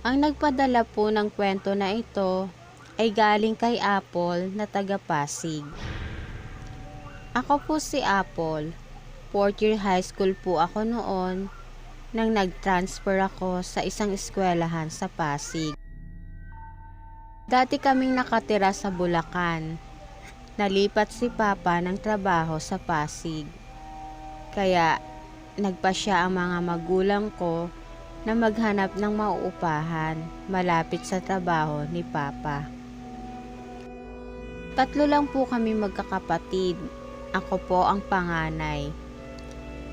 Ang nagpadala po ng kwento na ito ay galing kay Apple na taga Pasig. Ako po si Apple. Fourth year high school po ako noon nang nag-transfer ako sa isang eskwelahan sa Pasig. Dati kaming nakatira sa Bulacan. Nalipat si Papa ng trabaho sa Pasig. Kaya nagpa siya ang mga magulang ko na maghanap ng mauupahan malapit sa trabaho ni Papa. Tatlo lang po kami magkakapatid. Ako po ang panganay.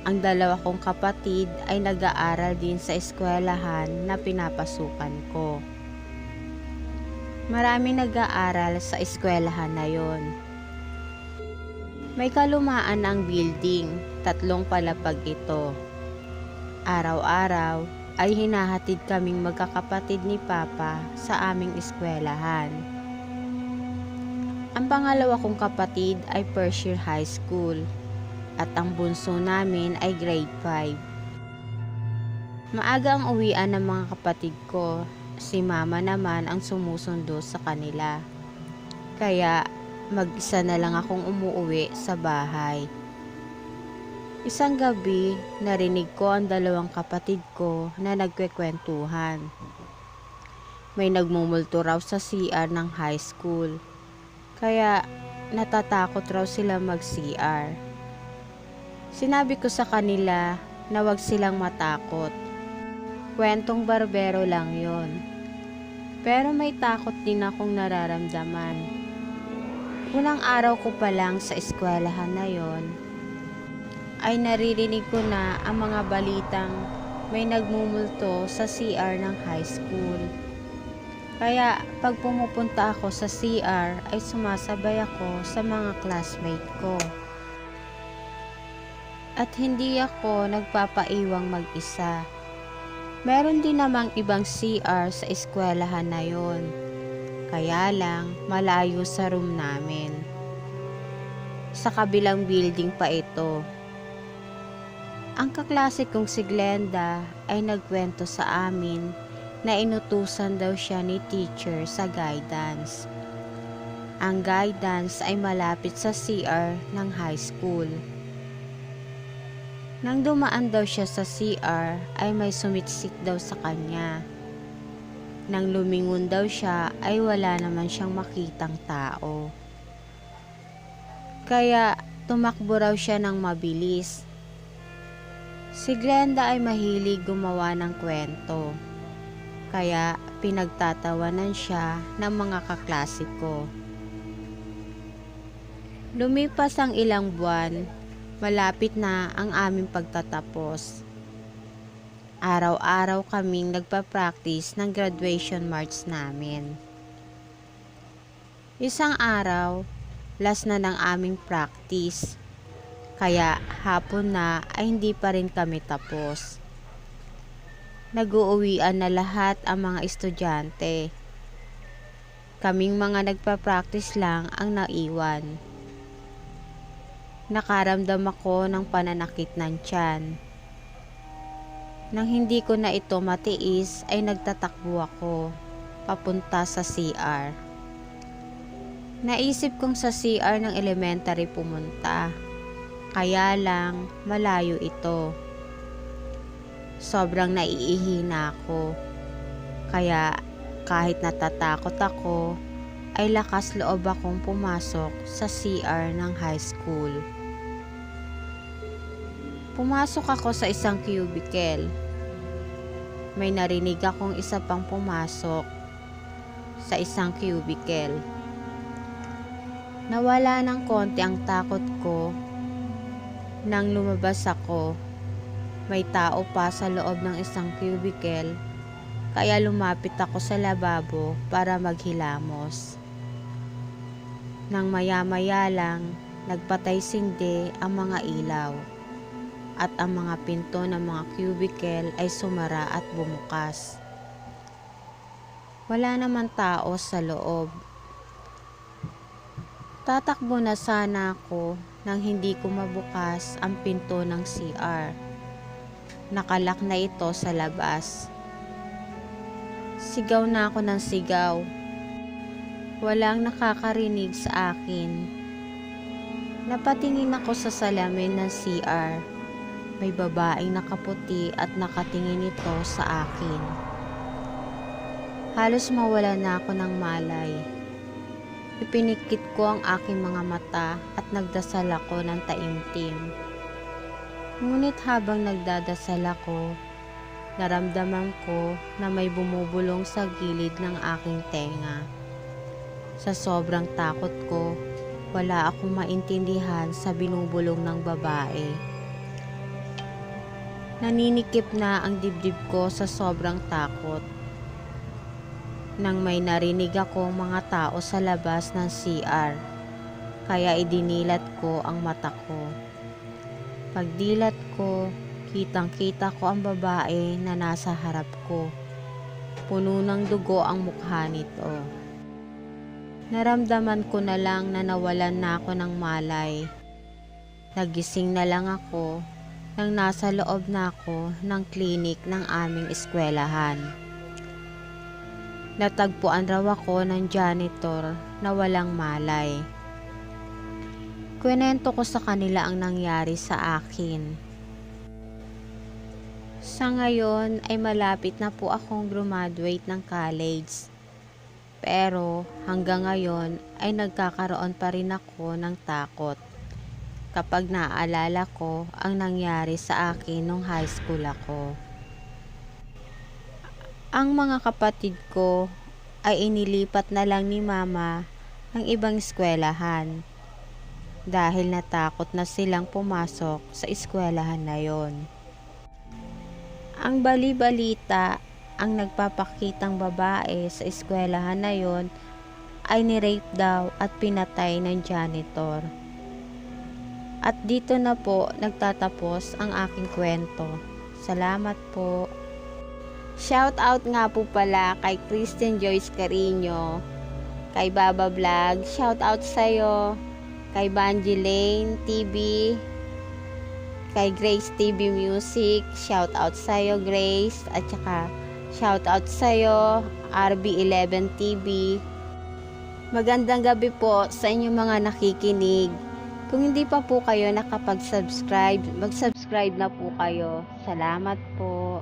Ang dalawa kong kapatid ay nag-aaral din sa eskwelahan na pinapasukan ko. Marami nag-aaral sa eskwelahan na yon. May kalumaan ang building, tatlong palapag ito. Araw-araw ay hinahatid kaming magkakapatid ni Papa sa aming eskwelahan. Ang pangalawa kong kapatid ay first year high school at ang bunso namin ay grade 5. Maaga ang uwian ng mga kapatid ko, si mama naman ang sumusundo sa kanila. Kaya mag-isa na lang akong umuwi sa bahay. Isang gabi, narinig ko ang dalawang kapatid ko na nagkwekwentuhan. May nagmumulto raw sa CR ng high school. Kaya natatakot raw sila mag-CR. Sinabi ko sa kanila na wag silang matakot. Kwentong barbero lang yon. Pero may takot din akong nararamdaman. Unang araw ko pa lang sa eskwelahan na yon, ay naririnig ko na ang mga balitang may nagmumulto sa CR ng high school. Kaya pag pumupunta ako sa CR ay sumasabay ako sa mga classmate ko at hindi ako nagpapaiwang mag-isa. Meron din namang ibang CR sa eskwelahan na yon. Kaya lang, malayo sa room namin. Sa kabilang building pa ito. Ang kaklase kong si Glenda ay nagkwento sa amin na inutusan daw siya ni teacher sa guidance. Ang guidance ay malapit sa CR ng high school. Nang dumaan daw siya sa CR ay may sumitsik daw sa kanya. Nang lumingon daw siya ay wala naman siyang makitang tao. Kaya tumakbo raw siya ng mabilis. Si Glenda ay mahilig gumawa ng kwento. Kaya pinagtatawanan siya ng mga kaklasiko. Lumipas ang ilang buwan Malapit na ang aming pagtatapos. Araw-araw kaming nagpa-practice ng graduation march namin. Isang araw, last na ng aming practice. Kaya hapon na ay hindi pa rin kami tapos. Nag-uuwian na lahat ang mga estudyante. Kaming mga nagpa-practice lang ang naiwan. Nakaramdam ako ng pananakit ng tiyan. Nang hindi ko na ito matiis ay nagtatakbo ako papunta sa CR. Naisip kong sa CR ng elementary pumunta. Kaya lang malayo ito. Sobrang naiihi na ako. Kaya kahit natatakot ako, ay lakas loob akong pumasok sa CR ng high school. Pumasok ako sa isang cubicle. May narinig akong isa pang pumasok sa isang cubicle. Nawala ng konti ang takot ko nang lumabas ako. May tao pa sa loob ng isang cubicle kaya lumapit ako sa lababo para maghilamos. Nang maya-maya lang, nagpatay sindi ang mga ilaw at ang mga pinto ng mga cubicle ay sumara at bumukas. Wala naman tao sa loob. Tatakbo na sana ako nang hindi ko mabukas ang pinto ng CR. Nakalak na ito sa labas. Sigaw na ako ng sigaw. Walang nakakarinig sa akin. Napatingin ako sa salamin ng CR. May babaeng nakaputi at nakatingin ito sa akin. Halos mawala na ako ng malay. Ipinikit ko ang aking mga mata at nagdasal ako ng taimtim. Ngunit habang nagdadasal ako, naramdaman ko na may bumubulong sa gilid ng aking tenga. Sa sobrang takot ko, wala akong maintindihan sa binubulong ng babae. Naninikip na ang dibdib ko sa sobrang takot. Nang may narinig akong mga tao sa labas ng CR, kaya idinilat ko ang mata ko. Pagdilat ko, kitang-kita ko ang babae na nasa harap ko. Puno ng dugo ang mukha nito. Naramdaman ko na lang na nawalan na ako ng malay. Nagising na lang ako nang nasa loob na ako ng klinik ng aming eskwelahan. Natagpuan raw ako ng janitor na walang malay. Kwento ko sa kanila ang nangyari sa akin. Sa ngayon ay malapit na po akong graduate ng college. Pero hanggang ngayon ay nagkakaroon pa rin ako ng takot kapag naaalala ko ang nangyari sa akin nung high school ako. Ang mga kapatid ko ay inilipat na lang ni mama ng ibang eskwelahan dahil natakot na silang pumasok sa eskwelahan na yon. Ang bali-balita ang nagpapakitang babae sa eskwelahan na yon ay ni-rape daw at pinatay ng janitor. At dito na po nagtatapos ang aking kwento. Salamat po. Shout out nga po pala kay Christian Joyce Carino, kay Baba Vlog, shout out sa'yo, kay Banji Lane TV, kay Grace TV Music, shout out sa'yo Grace, at saka shout out sa'yo RB11 TV. Magandang gabi po sa inyong mga nakikinig. Kung hindi pa po kayo nakapag-subscribe, mag-subscribe na po kayo. Salamat po.